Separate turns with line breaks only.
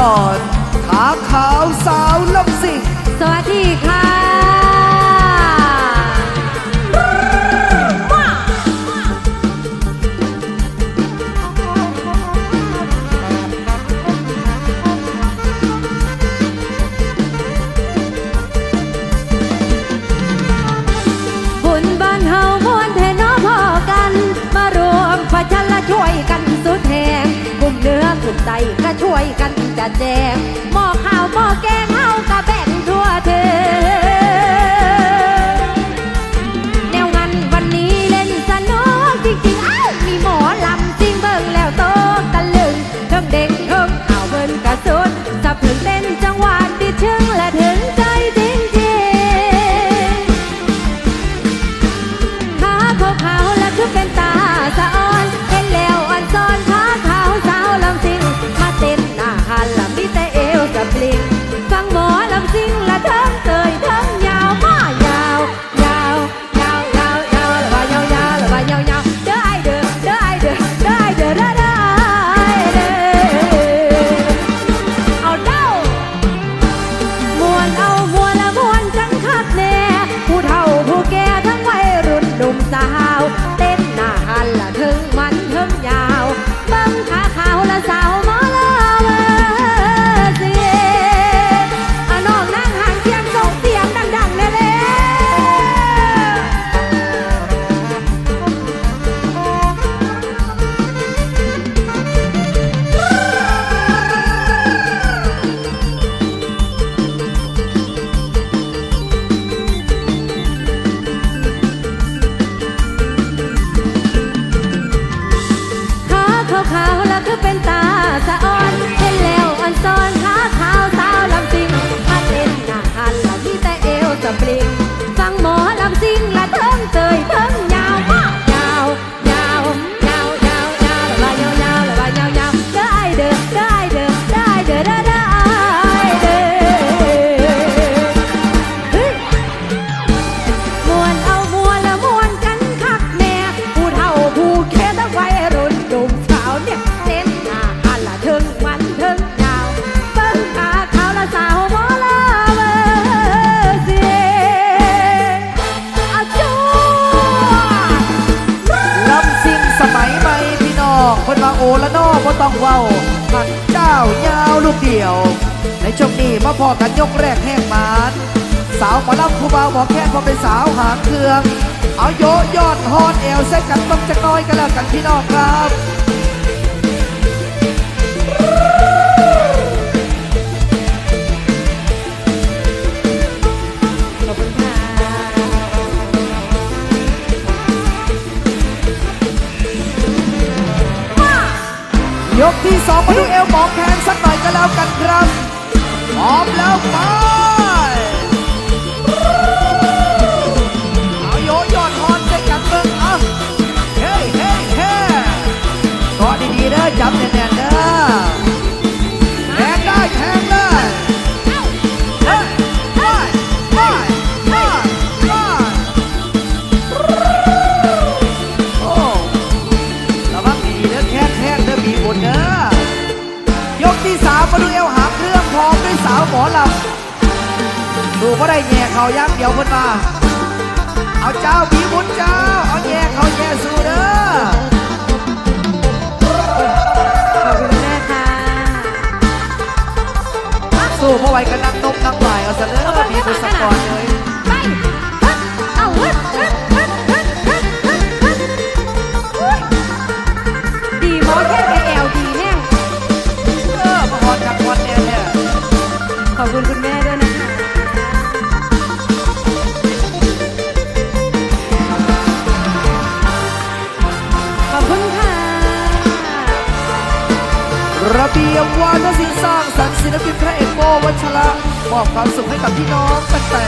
ก่อนขาขาวสาวลำสิ
สวัสดีค่ะ นื้อกลุ่มไตก็ช่วยกันจะแจกหม้อข้าวหม้อแกงเฮาก็แบ่งทั่วเทแนวงานวันนี้เล่นสนุกจริงๆ เอ้า มีหมอลำจริงเบิ่งแล้วโตตะลึงเทิงเด็กเทิงเอาเบิ่นกระสุดสับถึงเต้น ขาขาวแล้วคือเป็นตาสะอ่อนเห็นแล้วอันซ้อนขาขาวสาวลำซิงมาเต้นหน้าหันแล้วมีแต่เอวสะปริ สมัย
ใหม่พี่น้องคนว่าโอละนอบ่ต้องเว้าหักเจ้ายาวลูกเดียว ในช่วงนี้มาพอกันยกแรกแห้งมานสาวหมอลำผู้เบาหมอแค่พอเป็นสาวหางเครื่อง เอาโยยอดฮอนเอวใส่กันต้องจะน้อยกันแล้วกันพี่น้องครับ สองมาดูเอวหมอแคนสักหน่อยก็แล้วกันครับพร้อมแล้วไปเอาโยยอดฮอนใส่กันเบิ่งเอาเฮ้ยเฮ้ยเฮ้ยเกาะดีๆเด้อจับแน่นๆเด้อแทงได้แทงได้เฮ้ยไปไปไปไปโอ้ระวังดีๆเด้อแค่แทงเด้อมีบุญเด้อย กที่สามมาดูเอวหางเครื่องพร้อมด้วยสาวหมอลำดูก็ได้แย่เขาย่างเดียวเพิ่นมา เอาเจ้ามีบุญเจ้า เอาแย่เขาแย่สู้เด้อ
ขอบคุณแม่ค่ะ
สู้เพราะไหวกันนัก
ขอบคุณคุณแม่ด้วยนะคะขอบคุณค่ะ
ระเบียบวาทศิลป์สร้างสรรค์ศิลปินพระเอกโบวัชระมอบความสุขให้กับพี่น้องตั้งแต่